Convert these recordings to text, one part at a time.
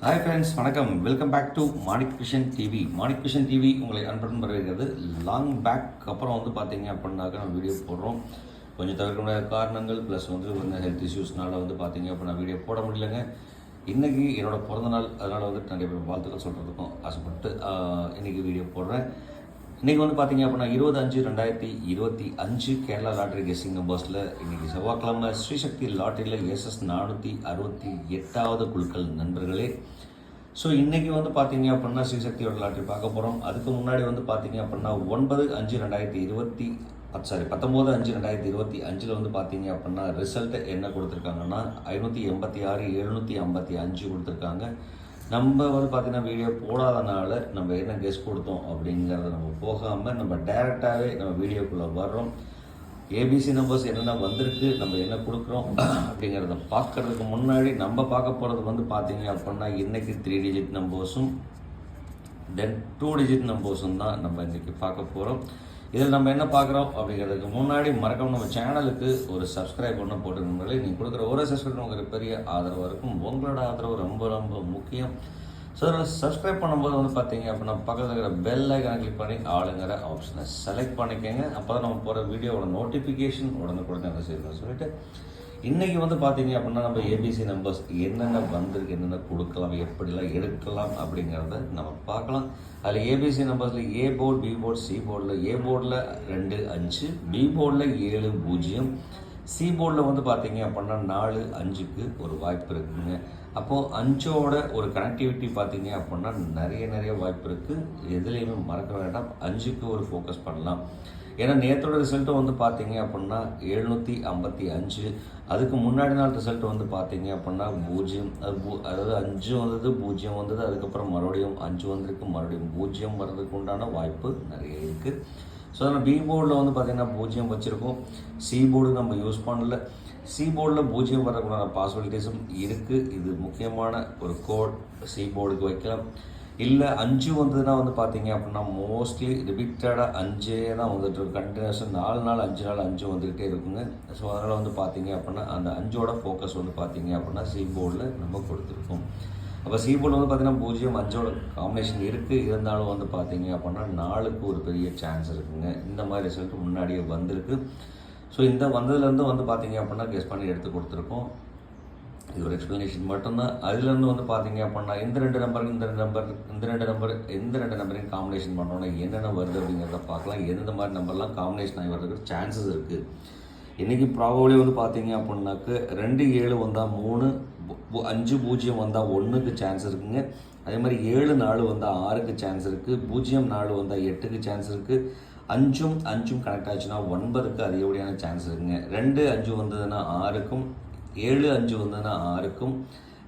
Hi friends வணக்கம். Welcome back to Manik Krishnan TV Manik Krishnan TV உங்களை அன்புடன் வரவேற்கிறது. லாங் பேக் அப்புறம் வந்து பார்த்தீங்க அப்படின்னாக்கா நம்ம வீடியோ போடுறோம். கொஞ்சம் தவிர்க்க முடியாத காரணங்கள் ப்ளஸ் வந்து கொஞ்சம் ஹெல்த் இஷ்யூஸ்னால வந்து பார்த்தீங்க அப்படின்னா வீடியோ போட முடியலங்க. இன்றைக்கி என்னோடய பிறந்தநாள் அதனால் வந்து நிறைய பேர் வாழ்த்துக்கள் சொல்கிறதுக்கும் ஆசைப்பட்டு இன்றைக்கி வீடியோ போடுறேன். இன்றைக்கி வந்து பார்த்தீங்க அப்படின்னா இருபது அஞ்சு ரெண்டாயிரத்தி இருபத்தி அஞ்சு கேரளா லாட்ரி கெஸ்ஸிங் நம்பர்ஸில் இன்றைக்கி செவ்வாய்க்கிழமை ஸ்ரீசக்தி லாட்டரியில் எஸ்எஸ் நானூற்றி அறுபத்தி எட்டாவது குழுக்கள் நண்பர்களே. ஸோ இன்றைக்கி வந்து பார்த்தீங்க அப்படின்னா ஸ்ரீசக்தியோட லாட்ரி பார்க்க போகிறோம் அதுக்கு முன்னாடி வந்து பார்த்தீங்க அப்படின்னா ஒன்பது அஞ்சு ரெண்டாயிரத்தி இருபத்தி சாரி பத்தொம்போது அஞ்சு ரெண்டாயிரத்தி இருபத்தி அஞ்சில் வந்து பார்த்தீங்க அப்படின்னா ரிசல்ட் என்ன கொடுத்துருக்காங்கன்னா ஐநூற்றி எண்பத்தி ஆறு எழுநூற்றி ஐம்பத்தி அஞ்சு கொடுத்துருக்காங்க. நம்ம வந்து பார்த்தீங்கன்னா வீடியோ போடாதனால நம்ம என்ன கெஸ் கொடுத்தோம் அப்படிங்கிறத நம்ம போகாமல் நம்ம டைரெக்டாகவே நம்ம வீடியோக்குள்ளே வர்றோம். ஏபிசி நம்பர்ஸ் என்னென்ன வந்திருக்கு நம்ம என்ன கொடுக்குறோம் அப்படிங்கிறத பார்க்கறதுக்கு முன்னாடி நம்ம பார்க்க போகிறது வந்து பார்த்தீங்க அப்படின்னா இன்றைக்கி த்ரீ டிஜிட் நம்பர்ஸும் தென் டூ டிஜிட் நம்பர்ஸும் தான் நம்ம இன்றைக்கி பார்க்க போகிறோம் இதில் நம்ம என்ன பார்க்குறோம் அப்படிங்கிறதுக்கு முன்னாடி மறக்காம நம்ம சேனலுக்கு ஒரு சப்ஸ்கிரைப் பண்ண போட்டுருந்தாலே நீங்கள் கொடுக்குற ஒரு சப்ஸ்கிரைப் உங்களுக்கு பெரிய ஆதரவாக இருக்கும். உங்களோட ஆதரவு ரொம்ப ரொம்ப முக்கியம். ஸோ சப்ஸ்கிரைப் பண்ணும்போது வந்து பார்த்தீங்க அப்படின்னா பக்கத்தில் இருக்கிற பெல் ஐக்கனை கிளிக் பண்ணி ஆளுங்கிற ஆப்ஷனை செலக்ட் பண்ணிக்கோங்க. அப்போ தான் நம்ம போகிற வீடியோவோட நோட்டிஃபிகேஷன் உடனுக்குடனே என்ன செய்யணும்னு சொல்லிட்டு இன்றைக்கி வந்து பார்த்தீங்க அப்படின்னா நம்ம ஏபிசி நம்பர்ஸ் என்னென்ன வந்திருக்கு என்னென்ன கொடுக்கலாம் எப்படிலாம் எடுக்கலாம் அப்படிங்கிறத நம்ம பார்க்கலாம். அதில் ABC நம்பர்ஸில் A board B board C போர்டில் ஏ போர்டில் ரெண்டு அஞ்சு பி போர்டில் ஏழு பூஜ்ஜியம். சி போர்டில் வந்து பார்த்தீங்க அப்படின்னா நாலு அஞ்சுக்கு ஒரு வாய்ப்பு இருக்குங்க. அப்போது அஞ்சோட ஒரு கனெக்டிவிட்டி பார்த்தீங்க அப்படின்னா நிறைய நிறைய வாய்ப்பு இருக்குது எதுலேயுமே மறக்க வேண்டாம். அஞ்சுக்கு ஒரு ஃபோக்கஸ் பண்ணலாம். ஏன்னா நேற்றோட ரிசல்ட்டு வந்து பார்த்தீங்க அப்படின்னா எழுநூற்றி ஐம்பத்தி அஞ்சு. அதுக்கு முன்னாடி நாள் ரிசல்ட் வந்து பார்த்தீங்க அப்படின்னா பூஜ்ஜியம். அது பூ அதாவது அஞ்சு வந்தது பூஜ்ஜியம் வந்தது அதுக்கப்புறம் மறுபடியும் அஞ்சு வந்திருக்கு மறுபடியும் பூஜ்ஜியம் வர்றதுக்கு உண்டான வாய்ப்பு நிறைய இருக்குது ஸோ அதனால் பி போர்டில் வந்து பார்த்திங்கன்னா பூஜ்ஜியம் வச்சுருக்கோம். சி போர்டு நம்ம யூஸ் பண்ணல. சி போர்டில் பூஜ்ஜியம் வரக்கூடாத பாசிபிலிட்டிஸும் இருக்குது இது முக்கியமான ஒரு கோட் சி போர்டுக்கு வைக்கலாம். இல்லை அஞ்சு வந்ததுன்னா வந்து பார்த்தீங்க அப்படின்னா மோஸ்ட்லி ரிப்பீட்டடாக அஞ்சே தான் வந்துட்டு இருக்கு. கண்டினியூஸாக நாலு நாள் அஞ்சு நாள் அஞ்சு வந்துக்கிட்டே இருக்குங்க. ஸோ அதனால் வந்து பார்த்தீங்க அப்படின்னா அந்த அஞ்சோட ஃபோக்கஸ் வந்து பார்த்தீங்க அப்படின்னா சி போர்டில் நம்ம கொடுத்துருக்கோம். அப்போ சி போர்டில் வந்து பார்த்தீங்கன்னா பூஜ்ஜியம் அஞ்சோட காம்பினேஷன் இருக்குது இருந்தாலும் வந்து பார்த்தீங்க அப்படின்னா நாலுக்கு ஒரு பெரிய சான்ஸ் இருக்குங்க. இந்த மாதிரி ரிசல்ட் முன்னாடியே வந்திருக்கு. ஸோ இந்த வந்ததுலேருந்து வந்து பார்த்தீங்க அப்படின்னா கெஸ் பண்ணி எடுத்து கொடுத்துருக்கோம். இது ஒரு எக்ஸ்ப்ளனேஷன் மட்டும்தான். அதுலேருந்து வந்து பார்த்தீங்க அப்படின்னா இந்த ரெண்டு நம்பருக்கு இந்த ரெண்டு நம்பர் இந்த ரெண்டு நம்பர் எந்த ரெண்டு நம்பரையும் காம்பினேஷன் பண்ணோன்னா என்னென்ன வருது அப்படிங்கிறத பார்க்கலாம். எந்த மாதிரி நம்பர்லாம் காம்பினேஷன் ஆகி வர்றதுக்கு சான்சஸ் இருக்குது இன்றைக்கி ப்ராபபிளி வந்து பார்த்தீங்க அப்படின்னாக்க ரெண்டு ஏழு வந்தால் மூணு பூ- அஞ்சு பூஜ்ஜியம் வந்தால் ஒன்றுக்கு சான்ஸ் இருக்குங்க. அதே மாதிரி ஏழு நாலு வந்தால் ஆறுக்கு சான்ஸ் இருக்குது பூஜ்ஜியம் நாலு வந்தால் எட்டுக்கு சான்ஸ் இருக்குது அஞ்சும் அஞ்சும் கனெக்ட் ஆச்சுன்னா ஒன்பதுக்கு அதிகப்படியான சான்ஸ் இருக்குங்க. ரெண்டு அஞ்சு வந்ததுன்னா ஆறுக்கும் ஏழு அஞ்சு வந்ததுன்னா ஆறுக்கும்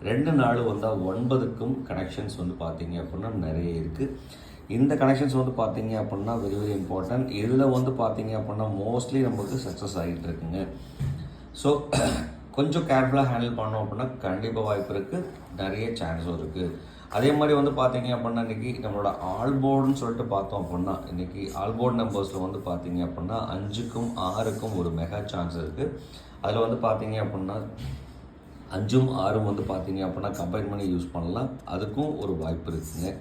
ரெண்டு நாலு வந்தால் ஒன்பதுக்கும் கனெக்ஷன்ஸ் வந்து பார்த்தீங்க அப்படின்னா நிறைய இருக்குது இந்த கனெக்ஷன்ஸ் வந்து பார்த்தீங்க அப்படின்னா வெரி வெரி இம்பார்ட்டன்ட் இதில் வந்து பார்த்தீங்க அப்படின்னா மோஸ்ட்லி நமக்கு சக்ஸஸ் ஆகிட்டு இருக்குங்க. ஸோ கொஞ்சம் கேர்ஃபுல்லாக ஹேண்டில் பண்ணோம் அப்படின்னா கண்டிப்பாக வாய்ப்பு இருக்குது நிறைய சான்ஸும் இருக்குது அதே மாதிரி வந்து பார்த்தீங்க அப்படின்னா இன்றைக்கி நம்மளோட ஆல்போர்டுன்னு சொல்லிட்டு பார்த்தோம் அப்படின்னா இன்றைக்கி ஆல்போர்ட் நம்பர்ஸில் வந்து பார்த்தீங்க அப்படின்னா அஞ்சுக்கும் ஆறுக்கும் ஒரு மெகா சான்ஸ் இருக்குது அதில் வந்து பார்த்தீங்க அப்படின்னா அஞ்சும் ஆறும் வந்து பார்த்தீங்க அப்படின்னா கம்பைன் பண்ணி யூஸ் பண்ணலாம். அதுக்கும் ஒரு வாய்ப்பு இருக்குதுங்க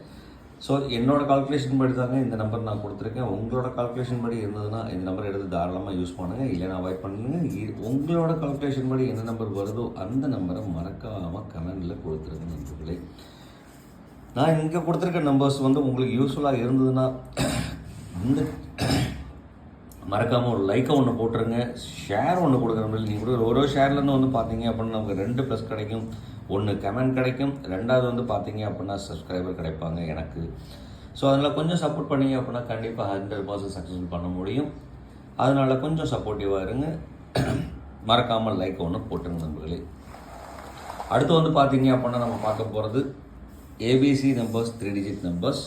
ஸோ என்னோட கால்குலேஷன் படி தாங்க இந்த நம்பர் நான் கொடுத்துருக்கேன். உங்களோட கால்குலேஷன் படி இருந்ததுன்னா இந்த நம்பர் எடுத்து தாராளமாக யூஸ் பண்ணுங்கள் இல்லைனா அவாய்ட் பண்ணுங்க. உங்களோட கால்குலேஷன் படி என்ன நம்பர் வருதோ அந்த நம்பரை மறக்காமல் கமெண்டில் கொடுத்துருங்க நண்பர்களே. நான் இங்கே கொடுத்துருக்க நம்பர்ஸ் வந்து உங்களுக்கு யூஸ்ஃபுல்லாக இருந்ததுன்னா இந்த மறக்காமல் ஒரு லைக்கை ஒன்று போட்டுருங்க. ஷேர் ஒன்று கொடுக்குற மாதிரி நீங்கள் கொடுக்குற ஒரு ஒரு ஷேர்லேருந்து வந்து பார்த்தீங்க அப்படின்னா நமக்கு ரெண்டு ப்ளஸ் கிடைக்கும். ஒன்று கமெண்ட் கிடைக்கும். ரெண்டாவது வந்து பார்த்தீங்க அப்படின்னா சப்ஸ்கிரைபர் கிடைப்பாங்க எனக்கு. ஸோ அதனால் கொஞ்சம் சப்போர்ட் பண்ணீங்க அப்படின்னா கண்டிப்பாக ஹண்ட்ரட் பர்சன்ட் சக்ஸஸ்ஃபுல் பண்ண முடியும். அதனால் கொஞ்சம் சப்போர்ட்டிவாக இருங்க. மறக்காமல் லைக் ஒன்று போட்டுருங்க நண்பர்களே. அடுத்து வந்து பார்த்தீங்க அப்படின்னா நம்ம பார்க்க போகிறது A B C numbers three digit numbers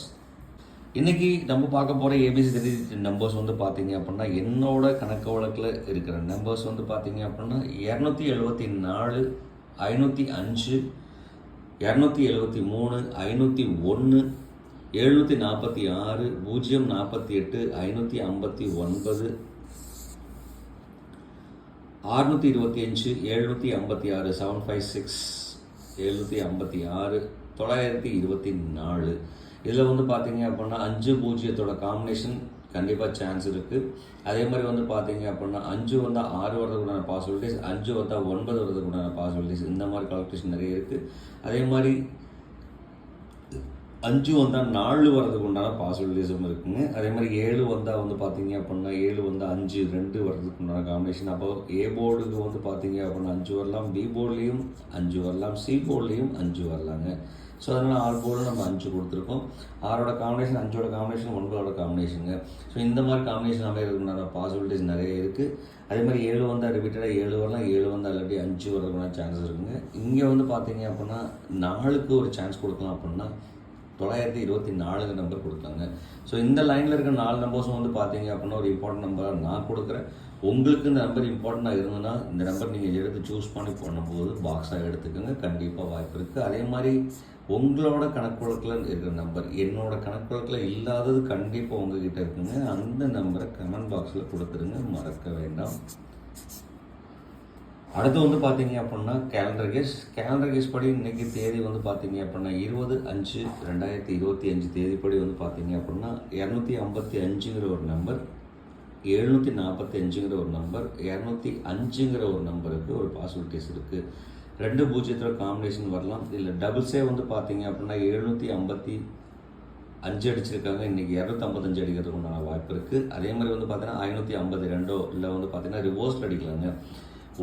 இன்றைக்கி நம்ம பார்க்க போகிற ஏபிசி த்ரீ டிஜிட் நம்பர்ஸ் வந்து பார்த்தீங்க அப்படின்னா என்னோட கணக்கு வழக்கில் இருக்கிற நம்பர்ஸ் வந்து பார்த்தீங்க அப்படின்னா இரநூத்தி எழுபத்தி நாலு ஐநூற்றி அஞ்சு இரநூத்தி எழுபத்தி மூணு ஐநூற்றி ஒன்று எழுநூற்றி நாற்பத்தி ஆறு பூஜ்ஜியம் நாற்பத்தி எட்டு ஐநூற்றி ஐம்பத்தி ஒன்பது ஆறுநூற்றி இருபத்தி அஞ்சு எழுநூற்றி ஐம்பத்தி ஆறு செவன் ஃபைவ் சிக்ஸ் எழுநூற்றி ஐம்பத்தி ஆறு தொள்ளாயிரத்தி இருபத்தி நாலு. இதில் வந்து பார்த்தீங்க அப்படின்னா அஞ்சு பூஜ்ஜியத்தோட காம்பினேஷன் கண்டிப்பாக சான்ஸ் இருக்குது அதே மாதிரி வந்து பார்த்தீங்க அப்படின்னா அஞ்சு வந்தால் ஆறு வரதுக்குண்டான பாசிபிலிட்டிஸ் அஞ்சு வந்தால் ஒன்பது வரதுக்குண்டான பாசிபிலிட்டிஸ் இந்த மாதிரி கால்குலேஷன் நிறைய இருக்குது அதே மாதிரி அஞ்சு வந்தால் நாலு வரதுக்கு உண்டான பாசிபிலிட்டிஸும் இருக்குங்க. அதே மாதிரி ஏழு வந்தால் வந்து பார்த்தீங்க அப்படின்னா ஏழு வந்தால் அஞ்சு ரெண்டு வரதுக்கு உண்டான காம்பினேஷன் அப்போ ஏ போர்டுக்கு வந்து பார்த்தீங்க அப்படின்னா அஞ்சு வரலாம். பி போர்ட்லேயும் அஞ்சு வரலாம். சி போர்ட்லேயும் அஞ்சு வரலாங்க. ஸோ அதனால் ஆறு போர்டில் நம்ம அஞ்சு கொடுத்துருக்கோம். ஆறோட காம்பினேஷன் அஞ்சோட காம்பினேஷன் ஒன்பதோட காம்பினேஷனுங்க ஸோ இந்த மாதிரி காம்பினேஷன் அமைகிறதுக்கு உண்டான பாசிபிலிட்டிஸ் நிறைய இருக்குது அதே மாதிரி ஏழு வந்தால் ரிப்பீட்டடாக ஏழு வரலாம். ஏழு வந்தால் இல்லாட்டி அஞ்சு வரதுக்குள்ள சான்ஸ் இருக்குங்க. இங்கே வந்து பார்த்தீங்க அப்படின்னா நாலுக்கு ஒரு சான்ஸ் கொடுக்கலாம் அப்படின்னா தொள்ளாயிரத்தி இருபத்தி நாலுங்க நம்பர் கொடுத்தாங்க. ஸோ இந்த லைனில் இருக்கிற நாலு நம்பர்ஸும் வந்து பார்த்தீங்க அப்படின்னா ஒரு இம்பார்ட்டன்ட் நம்பராக நான் கொடுக்குறேன். உங்களுக்கு இந்த நம்பர் இம்பார்ட்டண்ட்டாக இருந்ததுன்னா இந்த நம்பர் நீங்கள் எடுத்து சூஸ் பண்ணி பண்ணும்போது பாக்ஸாக எடுத்துக்கோங்க. கண்டிப்பாக வாய்ப்பு இருக்குது அதே மாதிரி உங்களோட கணக்கு வழக்கில் இருக்கிற நம்பர் என்னோட கணக்கு வழக்கில் இல்லாதது கண்டிப்பாக உங்ககிட்ட இருக்குங்க. அந்த நம்பரை கமெண்ட் பாக்ஸில் கொடுத்துருங்க. மறக்க வேண்டாம். அடுத்து வந்து பார்த்தீங்க அப்படின்னா கேலண்டர் கேஸ் கேலண்டர் கேஸ் படி இன்னைக்கு தேதி வந்து பார்த்தீங்க அப்படின்னா இருபது அஞ்சு ரெண்டாயிரத்தி இருபத்தி அஞ்சு தேதிப்படி வந்து பார்த்தீங்க அப்படின்னா இரநூத்தி ஐம்பத்தி அஞ்சுங்கிற ஒரு நம்பர் எழுநூற்றி நாற்பத்தி அஞ்சுங்கிற ஒரு நம்பர் இரநூத்தி அஞ்சுங்கிற ஒரு நம்பருக்கு ஒரு பாசிபிலிட்டிஸ் இருக்குது ரெண்டு பூஜ்ஜியத்தில் காம்பினேஷன் வரலாம். இல்லை டபுள்ஸே வந்து பார்த்தீங்க அப்படின்னா எழுநூற்றி ஐம்பத்தி அஞ்சு அடிச்சிருக்காங்க. இன்றைக்கி இரநூத்தம்பத்தஞ்சு அடிக்கிறதுக்கு உண்டான வாய்ப்பு இருக்குது அதே மாதிரி வந்து பார்த்தீங்கன்னா ஐநூற்றி ஐம்பது ரெண்டோ இல்லை வந்து பார்த்தீங்கன்னா ரிவர்ஸில் அடிக்கலாங்க.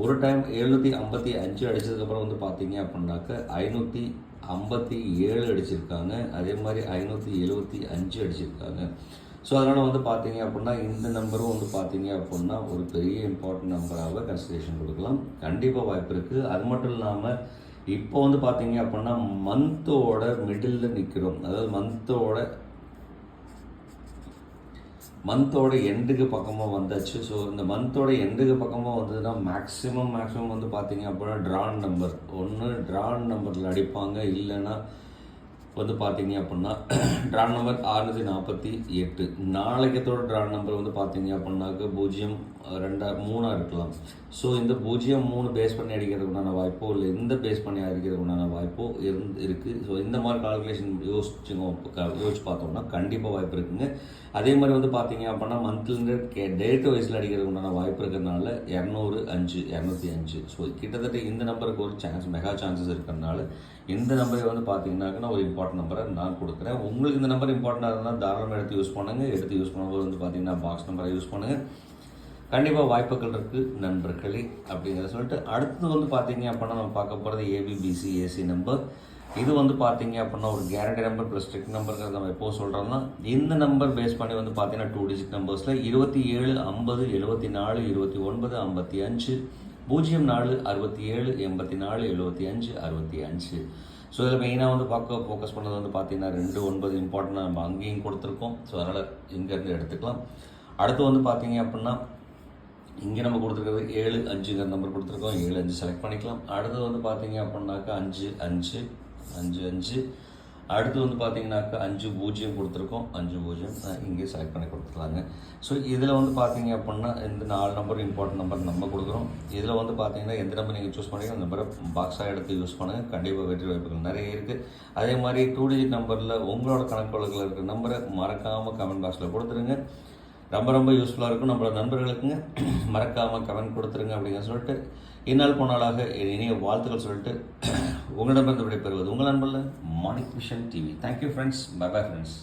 ஒரு டைம் எழுநூற்றி ஐம்பத்தி அஞ்சு அடித்ததுக்கப்புறம் வந்து பார்த்தீங்க அப்படின்னாக்க ஐநூற்றி ஐம்பத்தி ஏழு அடிச்சிருக்காங்க. அதே மாதிரி ஐநூற்றி எழுபத்தி அஞ்சு அடிச்சிருக்காங்க. ஸோ அதனால் வந்து பார்த்தீங்க அப்படின்னா இந்த நம்பரும் வந்து பார்த்தீங்க அப்படின்னா ஒரு பெரிய இம்பார்ட்டன்ட் நம்பராக கன்சிடரேஷன் கொடுக்கலாம். கண்டிப்பாக வாய்ப்பு இருக்குது அது மட்டும் இல்லாமல் இப்போ வந்து பார்த்தீங்க அப்படின்னா மந்தோட மிடில் நிற்கிறோம் அதாவது மந்தோட மந்தோட எண்டுக்கு பக்கமாக வந்தாச்சு. ஸோ இந்த மந்தோட எண்டுக்கு பக்கமாக வந்ததுன்னா மேக்ஸிமம் மேக்ஸிமம் வந்து பார்த்தீங்க அப்படின்னா ட்ரான் நம்பர் ஒன்று ட்ரான் நம்பரில் அடிப்பாங்க. இல்லைன்னா வந்து பார்த்தீங்க அப்படின்னா ட்ரான் நம்பர் அறுநூற்றி நாற்பத்தி எட்டு. நாளைக்கத்தோட ட்ரான் நம்பர் வந்து பார்த்தீங்க அப்படின்னாக்க பூஜ்ஜியம் ரெண்டா மூணாக இருக்கலாம். ஸோ இந்த பூஜ்ஜியம் மூணு பேஸ் பண்ணி அடிக்கிறதுக்குண்டான வாய்ப்போ இல்லை இந்த பேஸ் பண்ணி அடிக்கிறதுக்குண்டான வாய்ப்போ இருந்து இருக்குது ஸோ இந்த மாதிரி கால்குலேஷன் யோசிச்சுங்க யோசிச்சு பார்த்தோம்னா கண்டிப்பாக வாய்ப்பு இருக்குங்க. அதே மாதிரி வந்து பார்த்தீங்க அப்படின்னா மந்த்லேருந்து கே டேட் வைஸில் அடிக்கிறதுக்கு உண்டான வாய்ப்பு இருக்கிறதுனால இரநூறு அஞ்சு இரநூத்தி அஞ்சு. ஸோ கிட்டத்தட்ட இந்த நம்பருக்கு ஒரு சான்ஸ் மெகா சான்சஸ் இருக்கிறதுனால இந்த நம்பரை வந்து பார்த்தீங்கன்னாக்கா ஒரு இம்பார்ட்டன்ட் நம்பரை நான் கொடுக்குறேன். உங்களுக்கு இந்த நம்பர் இம்பார்ட்டண்டாக இருந்தால் தாராளமாக எடுத்து யூஸ் பண்ணுங்கள் எடுத்து யூஸ் பண்ணும்போது வந்து பார்த்தீங்கன்னா பாக்ஸ் நம்பரை யூஸ் பண்ணுங்கள் கண்டிப்பாக வாய்ப்புகள் இருக்குது நண்பர்களே அப்படிங்கிறத சொல்லிட்டு அடுத்தது வந்து பார்த்தீங்க அப்படின்னா நம்ம பார்க்க போகிறது ஏபிபிசி ஏசி நம்பர் இது வந்து பார்த்தீங்க அப்படின்னா ஒரு கேரண்டி நம்பர் ப்ளஸ் ஸ்ட்ரிக் நம்பருங்கிறத நம்ம எப்போ சொல்கிறோம்னா இந்த நம்பர் பேஸ் பண்ணி வந்து பார்த்தீங்கன்னா டூ டிஜிட் நம்பர்ஸில் இருபத்தி ஏழு ஐம்பது எழுபத்தி நாலு இருபத்தி ஒன்பது ஐம்பத்தி அஞ்சு பூஜ்ஜியம் நாலு அறுபத்தி ஏழு எண்பத்தி நாலு எழுபத்தி அஞ்சு அறுபத்தி அஞ்சு. ஸோ இதில் மெயினாக வந்து பார்க்க ஃபோக்கஸ் பண்ணது வந்து பார்த்தீங்கன்னா ரெண்டு ஒன்பது இம்பார்ட்டண்ட்டாக நம்ம அங்கேயும் கொடுத்துருக்கோம். ஸோ அதனால் இங்கேருந்து எடுத்துக்கலாம். அடுத்து வந்து பார்த்தீங்க அப்படின்னா இங்கே நம்ம கொடுத்துருக்கிறது ஏழு அஞ்சுங்கிற நம்பர் கொடுத்துருக்கோம். ஏழு அஞ்சு செலக்ட் பண்ணிக்கலாம். அடுத்தது வந்து பார்த்தீங்க அப்படின்னாக்கா அஞ்சு அஞ்சு அஞ்சு அஞ்சு. அடுத்து வந்து பார்த்தீங்கன்னாக்கா அஞ்சு பூஜ்ஜியம் கொடுத்துருக்கோம். அஞ்சு பூஜ்ஜியம் இங்கே செலக்ட் பண்ணி கொடுத்துருக்காங்க ஸோ இதில் வந்து பார்த்தீங்க அப்படின்னா இந்த நாலு நம்பர் இம்பார்ட்டன்ட் நம்பர் நம்ம கொடுக்குறோம். இதில் வந்து பார்த்தீங்கன்னா எந்த நம்பர் நீங்கள் சூஸ் பண்ணி அந்த நம்பரை பாக்ஸாக எடுத்து யூஸ் பண்ணுங்கள் கண்டிப்பாக வெற்றி வாய்ப்புகள் நிறைய இருக்குது அதே மாதிரி டூ டிஜிட் நம்பரில் உங்களோட கணக்கு வழக்கில் இருக்கிற நம்பரை மறக்காமல் கமெண்ட் பாக்ஸில் கொடுத்துருங்க. ரொம்ப ரொம்ப யூஸ்ஃபுல்லாக இருக்கும் நம்மளோட நண்பர்களுக்குங்க. மறக்காமல் கமெண்ட் கொடுத்துருங்க அப்படிங்கிற சொல்லிட்டு இந்நாள் போனாலாக இனிய வாழ்த்துக்கள் சொல்லிட்டு உங்களிடமிருந்து விடைபெறுவது உங்கள் நண்பரில் Manik vision TV. Thank you friends bye bye friends